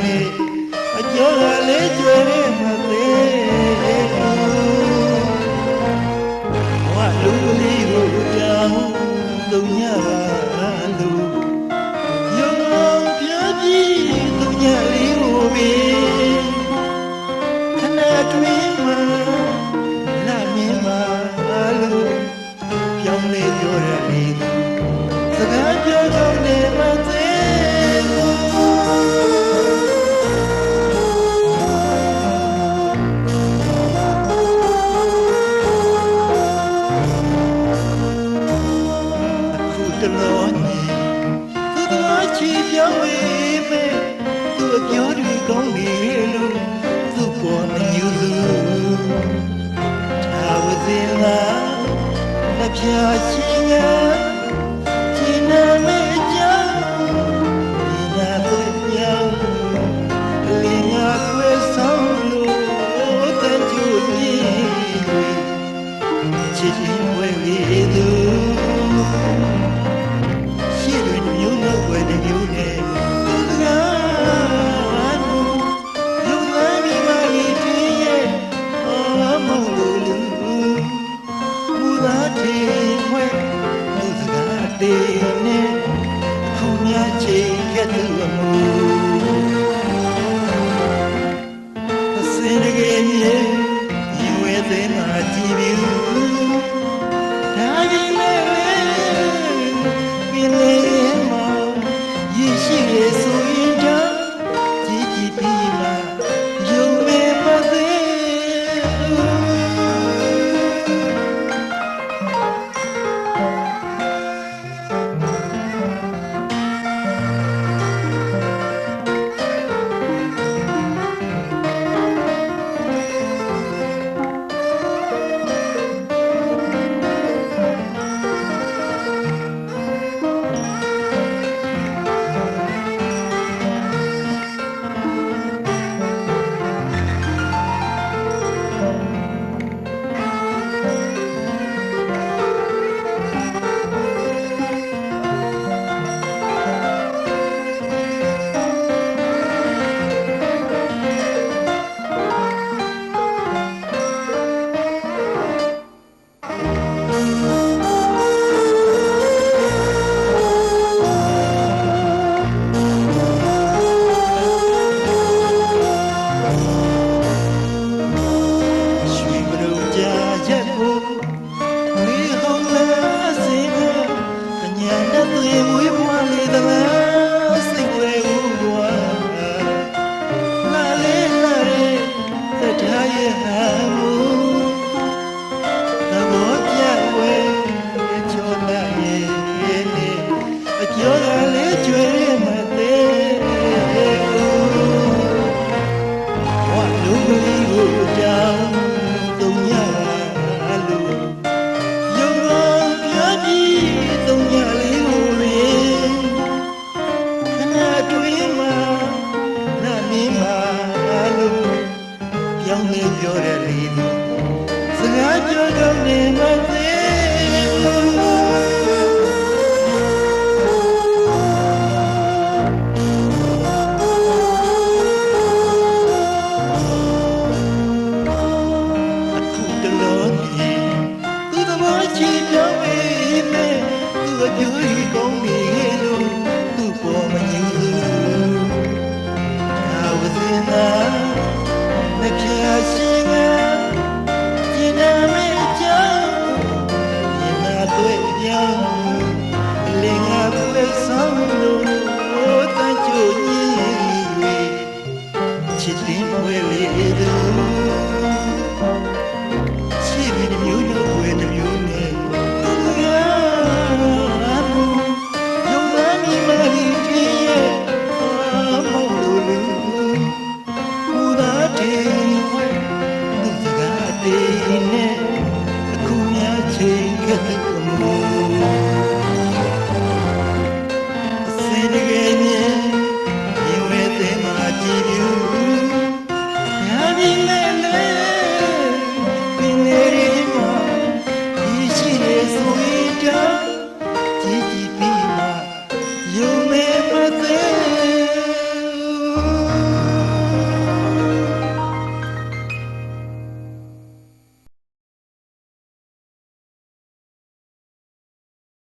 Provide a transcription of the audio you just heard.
မေအကျိုးလေးကျွေတဲ့မသေးဝါလူလေးကိုကြောင်းတုံညလူရုံပြပြတုံညလေးကိုပဲခဏတွင်မှလာမြင်ပါလို့ပြောင်းလဲပြောရ ဖြာခြင်းငါဒီနာမည်ကြောင့်ဒီနာသွေးပြောင်းလင်းရခွေဆောင်လို့တန်ကျူပြီးချစ်ပြီးဝေးပြီးသူ Bedlam. ချီပြောင်းပေမဲ့သူအပြူကြီးကောင်းနေလို့သူ့ပေါ်မငြင်းဘူး။ဒါဝဇနာနှခါရှိ Thank you.